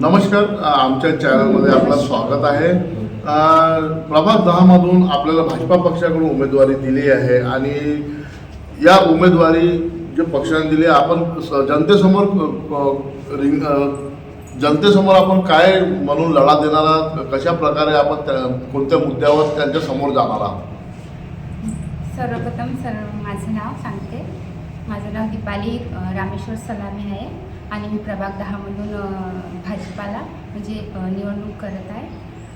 नमस्कार आमच्या चॅनलमध्ये आपलं स्वागत आहे. अ, प्रभाग दहामधून आपल्याला भाजपा पक्षाकडून उमेदवारी दिली आहे आणि या उमेदवारी जे पक्षाने दिली आपण स- जनतेसमोर रिंग जनतेसमोर आपण काय म्हणून लढा देणार आहात? कशा प्रकारे आपण त्या कोणत्या मुद्द्यावर त्यांच्यासमोर जाणार आहात? सर्वप्रथम सर माझं नाव सांगते. माझं नाव दीपाली रामेश्वर सलामी आहे आणि मी प्रभाग दहामधून भाजपाला म्हणजे निवडणूक करत आहे.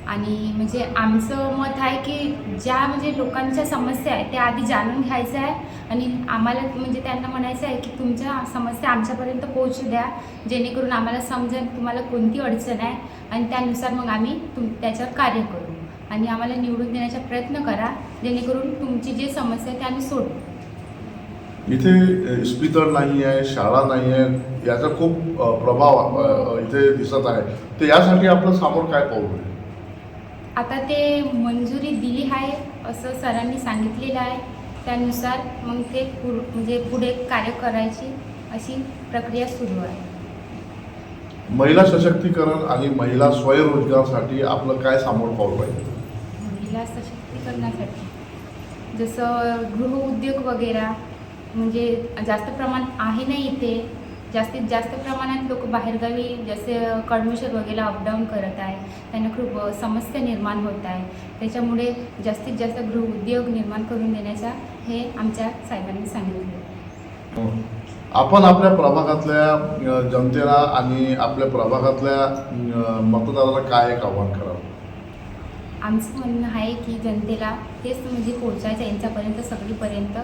आणि म्हणजे आमचं मत आहे की ज्या म्हणजे लोकांच्या समस्या आहे त्या आधी जाणून घ्यायचं आहे आणि आम्हाला म्हणजे त्यांना म्हणायचं आहे की तुमच्या समस्या आमच्यापर्यंत पोहोचू द्या जेणेकरून आम्हाला समजेल तुम्हाला कोणती अडचण आहे आणि त्यानुसार मग आम्ही तुम त्याच्यावर कार्य करू. आणि आम्हाला निवडून देण्याचा प्रयत्न करा जेणेकरून तुमची जी समस्या आहे ते आम्ही सोडू. इथे इस्पितळ नाही आहे शाळा नाही आहे याचा खूप प्रभाव इथे दिसत आहे. तर यासाठी आपलं समोर काय पाऊल आहे आता ते मंजुरी दिली आहे असं सरांनी सांगितलेलं आहे. त्यानुसार मग ते पुढ म्हणजे पुढे कार्य करायची अशी प्रक्रिया सुरू आहे. महिला सशक्तीकरण आणि महिला स्वयंरोजगारासाठी आपलं काय समोर पाऊल पाहिजे? महिला सशक्तीकरणासाठी. जसं गृहउद्योग वगैरे म्हणजे जास्त प्रमाणात आहे नाही इथे? जास्तीत जास्त प्रमाणात लोक बाहेरगावी जसे कडमेश्वर वगैरे अपडाऊन करत आहे. त्यांना खूप समस्या निर्माण होत आहे. त्याच्यामुळे जास्तीत जास्त गृह उद्योग निर्माण करून देण्याचा हे आमच्या साहेबांनी सांगितले. आपण आपल्या प्रभागातल्या जनतेला आणि आपल्या प्रभागातल्या मतदाराला काय एक आव्हान करावं आमचं म्हणणं आहे की जनतेला तेच म्हणजे पोहोचायचं यांच्यापर्यंत सगळीपर्यंत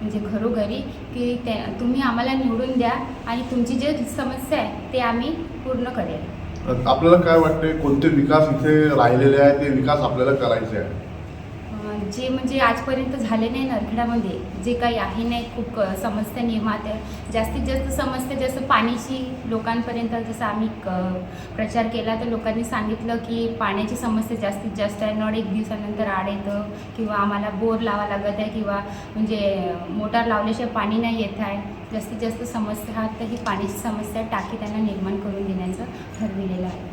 म्हणजे घरोघरी की त्या तुम्ही आम्हाला निवडून द्या आणि तुमची जे समस्या आहे ते आम्ही पूर्ण करेल. आपल्याला काय वाटते कोणते विकास इथे राहिलेले आहे ते विकास आपल्याला करायचे आहे जे म्हणजे आजपर्यंत झाले नाही नरखेडामध्ये जे काही आहे नाही खूप समस्या निर्मात आहे. जास्तीत जास्त समस्या जसं पाण्याची लोकांपर्यंत जसं आम्ही क- प्रचार केला तर लोकांनी सांगितलं की पाण्याची समस्या जास्तीत जास्त आहे. नळ एक दिवसानंतर आड येतं किंवा आम्हाला बोर लावा लागत आहे किंवा म्हणजे मोटार लावल्याशिवाय पाणी नाही येत आहे. जास्तीत जास्त समस्या हा तर ही पाण्याची समस्या टाकी त्यांना निर्माण करून देण्याचं ठरविलेलं आहे.